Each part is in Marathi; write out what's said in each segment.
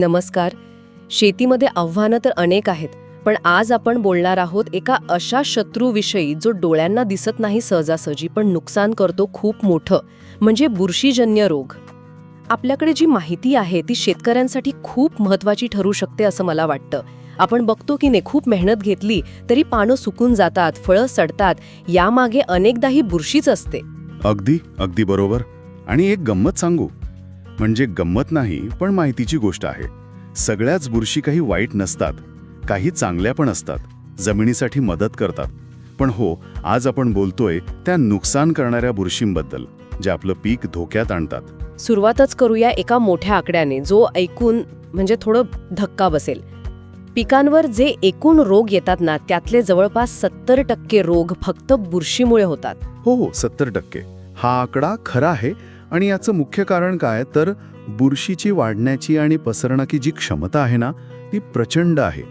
नमस्कार. शेतीमध्ये आव्हानं तर अनेक आहेत पण आज आपण बोलणार आहोत एका अशा शत्रूविषयी जो डोळ्यांना दिसत नाही सहजासहजी पण नुकसान करतो खूप मोठं म्हणजे बुरशीजन्य रोग. आपल्याकडे जी माहिती आहे ती शेतकऱ्यांसाठी खूप महत्वाची ठरू शकते असं मला वाटतं. आपण बघतो की ने खूप मेहनत घेतली तरी पानं सुकून जातात फळं सडतात यामागे अनेकदा ही बुरशीच असते. अगदी अगदी बरोबर. आणि एक गंमत सांगू. म्हणजे गंमत नाही पण माहितीची गोष्ट आहे. सगळ्याच बुरशी काही वाईट नसतात काही चांगल्या पण असतात जमिनीसाठी मदत करतात. पण हो आज आपण बोलतोय त्या नुकसान करणाऱ्या बुरशींबद्दल जे आपलं पीक धोक्यात आणतात. सुरुवातच करूया एका मोठ्या आकड्याने जो ऐकून म्हणजे थोडं धक्का बसेल. पिकांवर जे एकूण रोग येतात ना त्यातले जवळपास सत्तर टक्के रोग फक्त बुरशीमुळे होतात. हो हो सत्तर टक्के. हा आकडा खरा आहे आणि याचं मुख्य कारण काय? तर बुरशीची वाढण्याची आणि पसरण्याची जी क्षमता आहे ना ती प्रचंड आहे.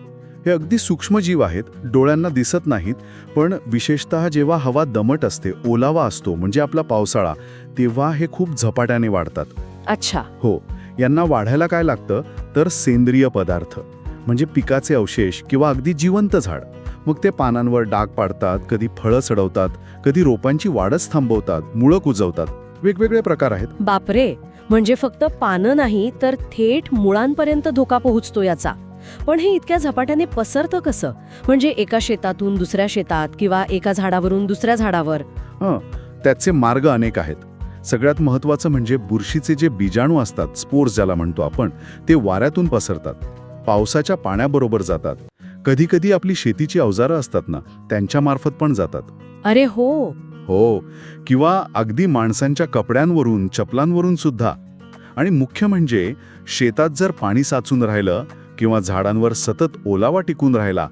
हे अगदी सूक्ष्म जीव आहेत डोळ्यांना दिसत नाहीत पण विशेषतः जेव्हा हवा दमट असते ओलावा असतो म्हणजे आपला पावसाळा तेव्हा हे खूप झपाट्याने वाढतात. अच्छा. हो यांना वाढायला काय लागतं? तर सेंद्रिय पदार्थ म्हणजे पिकाचे अवशेष किंवा अगदी जिवंत झाड. मग ते पानांवर डाग पाडतात कधी फळं सडवतात कधी रोपांची वाढच थांबवतात मुळं कुजवतात. वेगवेगळे प्रकार आहेत. बापरे! म्हणजे फक्त पानं नाही तर थेट मुळांपर्यंत धोका पोहोचतो याचा. पण हे इतक्या झपाट्याने पसरतं कसं? म्हणजे एका शेतातून दुसऱ्या शेतात किंवा एका झाडावरून दुसऱ्या झाडावर? हं त्याचे मार्ग अनेक आहेत. सगळ्यात महत्त्वाचं म्हणजे बुरशीचे जे बीजाणू असतात स्पोर्स ज्याला म्हणतो आपण ते वाऱ्यातून पसरतात. पावसाच्या पाण्याबरोबर जातात. कधीकधी आपली शेतीची अवजारं असतात ना त्यांच्यामार्फत पण जातात. अरे हो. हो. किंवा अगदी माणसांच्या कपड्यांवरून चपलांवरून सुद्धा. आणि मुख्य म्हणजे शेतात जर पाणी साचून राहिलं किंवा झाडांवर सतत ओलावा टिकून राहिला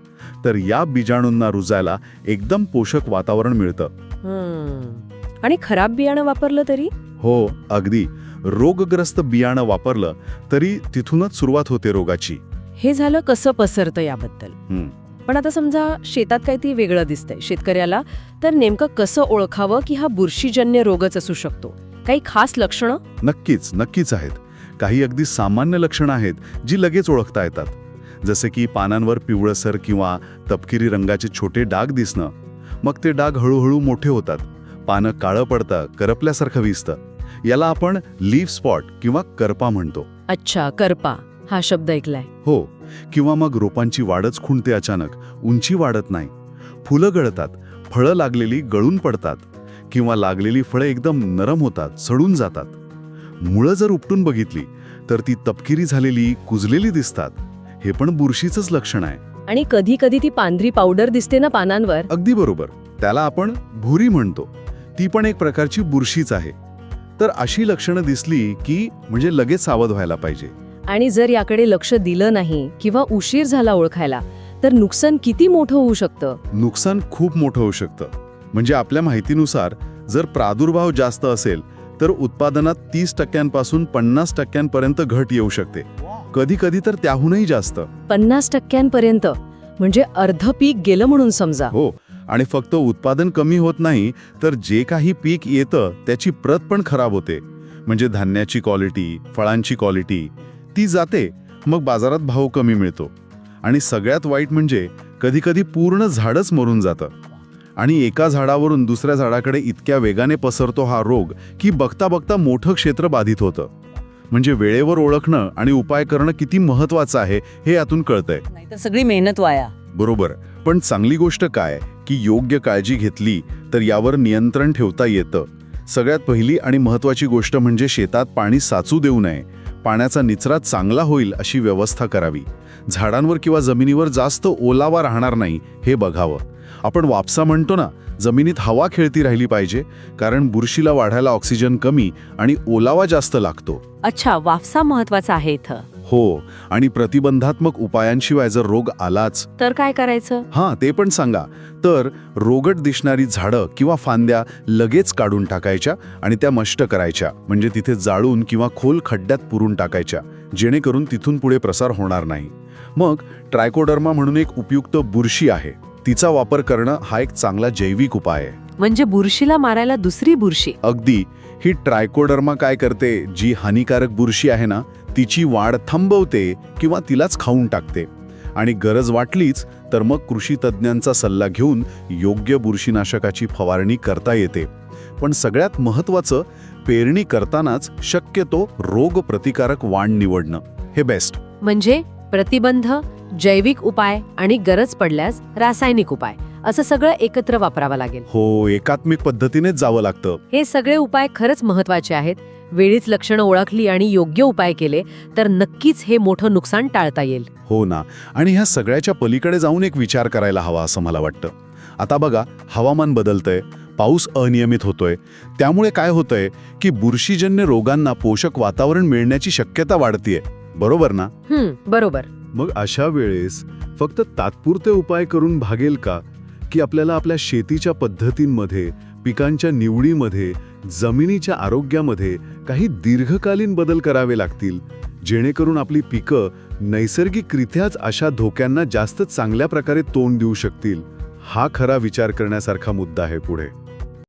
तर या बीजाणूंना रुजायला एकदम पोषक वातावरण मिळतं. आणि खराब बियाणं वापरलं तरी? हो अगदी. रोगग्रस्त बियाणं वापरलं तरी तिथूनच सुरुवात होते रोगाची. हे झालं कसं पसरतं याबद्दल. पण आता समजा शेतात काहीतरी वेगळं दिसतंय. शेतकऱ्याला तर नेमकं कसं ओळखावं की हा बुरशीजन्य रोगच असू शकतो? काही खास लक्षणं? नक्कीच नक्कीच आहेत. काही अगदी सामान्य लक्षणं आहेत जी लगेच ओळखता येतात. जसे की पानांवर पिवळसर किंवा तपकिरी रंगाचे छोटे डाग दिसणं. मग ते डाग हळूहळू मोठे होतात. पानं काळं पडतं करपल्यासारखं दिसतं याला आपण लीफ स्पॉट किंवा करपा म्हणतो. अच्छा करपा. हा शब्द ऐकलाय. हो किंवा मग रोपांची वाढच खुंटते अचानक उंची वाढत नाही. फुलं गळतात फळं लागलेली गळून पडतात किंवा लागलेली फळं एकदम नरम होतात सडून जातात. मुळं जर उपटून बघितली तर ती तपकिरी झालेली कुजलेली दिसतात. हे पण बुरशीचंच लक्षण आहे. आणि कधी कधी ती पांढरी पावडर दिसते ना पानांवर? अगदी बरोबर. त्याला आपण भुरी म्हणतो. ती पण एक प्रकारची बुरशीच आहे. तर अशी लक्षणं दिसली की म्हणजे लगेच सावध व्हायला पाहिजे. आणि जर याकडे लक्ष दिलं नाही किंवा उशीर झाला ओळखायला तर नुकसान किती मोठं होऊ शकतं? नुकसान खूप मोठं होऊ शकतं. म्हणजे आपल्या माहितीनुसार जर प्रादुर्भाव जास्त असेल तर उत्पादनात तीस टक्क्यांपासून पन्नास टक्क्यांपर्यंत घट येऊ शकते. कधी कधी तर त्याहूनही जास्त. पन्नास टक्क्यांपर्यंत? म्हणजे अर्ध पीक गेलं म्हणून समजा. हो आणि फक्त उत्पादन कमी होत नाही तर जे काही पीक येतं त्याची प्रत पण खराब होते. म्हणजे धान्याची क्वालिटी फळांची क्वालिटी ती जाते मग बाजारात भाव कमी मिळतो. आणि सगळ्यात वाईट म्हणजे कधीकधी पूर्ण झाडच मरून जातं. आणि एका झाडावरून दुसऱ्या झाडाकडे इतक्या वेगाने पसरतो हा रोग की बघता बघता मोठं क्षेत्र बाधित होतं. म्हणजे वेळेवर ओळखणं आणि उपाय करणं किती महत्वाचं आहे हे यातून कळतंय. नाहीतर सगळी मेहनत वाया. बरोबर. पण चांगली गोष्ट काय? की योग्य काळजी घेतली तर यावर नियंत्रण ठेवता येतं. सगळ्यात पहिली आणि महत्वाची गोष्ट म्हणजे शेतात पाणी साचू देऊ नये. पाण्याचा निचरा चांगला होईल अशी व्यवस्था करावी. झाडांवर किंवा जमिनीवर जास्त ओलावा राहणार नाही हे बघावं. आपण वापसा म्हणतो ना जमिनीत हवा खेळती राहिली पाहिजे कारण बुरशीला वाढायला ऑक्सिजन कमी आणि ओलावा जास्त लागतो. अच्छा वाफसा महत्त्वाचा आहे इथं. हो आणि प्रतिबंधात्मक उपायांशिवाय जर रोग आलाच? तर काय करायचं? हां ते पण सांगा. तर रोगट दिसणारी झाडं किंवा फांद्या लगेच काढून टाकायच्या आणि त्या मष्ट करायच्या. म्हणजे तिथे जाळून किंवा खोल खड्ड्यात पुरून टाकायच्या. जेणेकरून तिथून पुढे प्रसार होणार नाही. मग ट्रायकोडर्मा म्हणून एक उपयुक्त बुरशी आहे. तिचा वापर करणं हा एक चांगला जैविक उपाय आहे. म्हणजे बुरशीला मारायला दुसरी बुरशी. अगदी. ही ट्रायकोडर्मा काय करते? जी हानिकारक बुरशी आहे ना तिची वाढ थांबवते किंवा तिलाच खाऊन टाकते. आणि गरज वाटलीच तर मग कृषी तज्ज्ञांचा सल्ला घेऊन योग्य बुरशीनाशकाची फवारणी करता येते. पण सगळ्यात महत्त्वाचं पेरणी करतानाच शक्यतो रोग प्रतिकारक वाण निवडणं. हे बेस्ट म्हणजे प्रतिबंध जैविक उपाय आणि गरज पडल्यास रासायनिक उपाय. असं सगळं एकत्र वापरावं लागेल. हो एकात्मिक पद्धतीनेच जावं लागतं. हे सगळे उपाय खरंच महत्त्वाचे आहेत. वेळीच लक्षणं ओळखली आणि योग्य उपाय केले तर नक्कीच हे मोठं नुकसान टाळता येईल. हो ना. आणि ह्या सगळ्याच्या पलीकडे जाऊन एक विचार करायला हवा असं मला वाटतं. आता बघा हवामान बदलतंय पाऊस अनियमित होतोय. त्यामुळे काय होतंय की बुरशीजन्य रोगांना पोषक वातावरण मिळण्याची शक्यता वाढतीये. बरोबर ना? हम्म बरोबर. मग अशा वेळेस फक्त तात्पुरते उपाय करून भागेल का? की आपल्याला आपल्या शेतीच्या पद्धतींमध्ये पिकांच्या निवडीमध्ये जमिनीच्या आरोग्यामध्ये काही दीर्घकालीन बदल करावे लागतील जेणेकरून आपली पिकं नैसर्गिकरित्याच अशा धोक्यांना जास्त चांगल्या प्रकारे तोंड देऊ शकतील हा खरा विचार करण्यासारखा मुद्दा आहे पुढे.